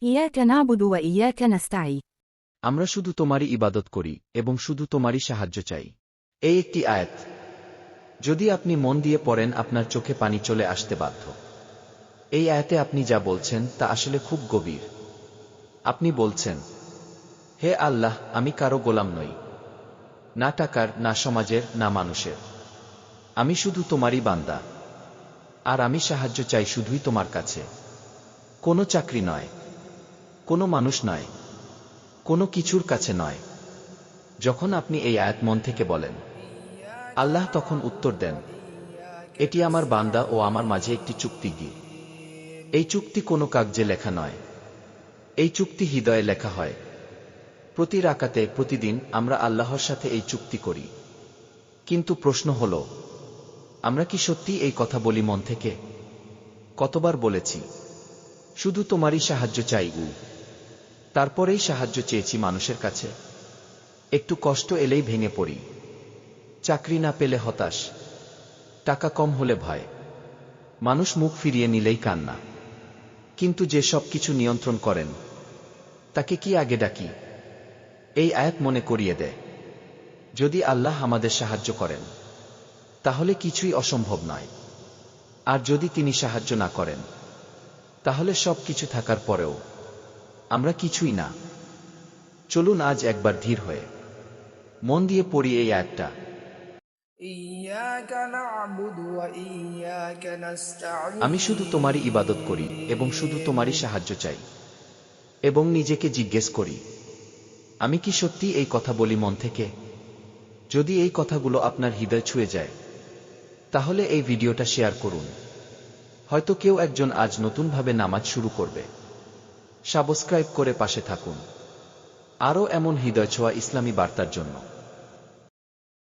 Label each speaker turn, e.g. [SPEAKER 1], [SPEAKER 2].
[SPEAKER 1] ইয়াকা নাবুদু ওয়া ইয়াকা নাস্তাই
[SPEAKER 2] আমরা শুধু তোমারই ইবাদত করি এবং শুধু তোমারই সাহায্য চাই। এই একটি আয়াত। যদি আপনি মন দিয়ে পড়েন, আপনার চোখে পানি চলে আসতে বাধ্য। এই আয়াতে আপনি যা বলছেন, তা আসলে খুব গভীর। আপনি বলছেন, হে আল্লাহ, আমি কারও গোলাম নই। না টাকার, না সমাজের, না মানুষের। আমি শুধু তোমারই বান্দা। আর আমি সাহায্য চাই শুধুই তোমার কাছে। কোনো চাকরি নয়। কোনো মানুষ নয়, কোনো কিছুর কাছে নয়। যখন আপনি এই আয়াত মন থেকে বলেন, আল্লাহ তখন উত্তর দেন, এটি আমার বান্দা ও আমার মাঝে একটি চুক্তি গি এই চুক্তি কোনো কাগজে লেখা নয়, এই চুক্তি হৃদয়ে লেখা হয়। প্রতি রাকাতে, প্রতিদিন আমরা আল্লাহর সাথে এই চুক্তি করি। কিন্তু প্রশ্ন হল, আমরা কি সত্যি এই কথা বলি মন থেকে? কতবার বলেছি, শুধু তোমারই সাহায্য চাই তারপরেই সাহায্য চেয়েছি মানুষের কাছে। একটু কষ্ট এলেই ভেঙে পড়ি। চাকরি না পেলে হতাশ। টাকা কম হলে ভয়। মানুষ মুখ ফিরিয়ে নিলেই কান্না। কিন্তু যে সব কিছু নিয়ন্ত্রণ করেন, তাকে কি আগে ডাকি? এই আয়াত মনে করিয়ে দেয়, যদি আল্লাহ আমাদের সাহায্য করেন, তাহলে কিছুই অসম্ভব নয়। আর যদি তিনি সাহায্য না করেন, তাহলে সব কিছু থাকার পরেও আমরা কিছুই না। চলুন আজ একবার ধীর হয়ে। মন দিয়ে পড়ি এই
[SPEAKER 3] একটা
[SPEAKER 2] আমি শুধু তোমারই ইবাদত করি এবং শুধু তোমারই সাহায্য চাই এবং নিজেকে জিজ্ঞেস করি আমি কি সত্যি এই কথা বলি মন থেকে? যদি এই কথাগুলো আপনার হৃদয় ছুঁয়ে যায় তাহলে এই ভিডিওটা শেয়ার করুন। হয়তো কেউ একজন আজ নতুনভাবে নামাজ শুরু করবে। সাবস্ক্রাইব করে পাশে থাকুন। আরও এমন হৃদয় ছোঁয়া ইসলামী বার্তার জন্য।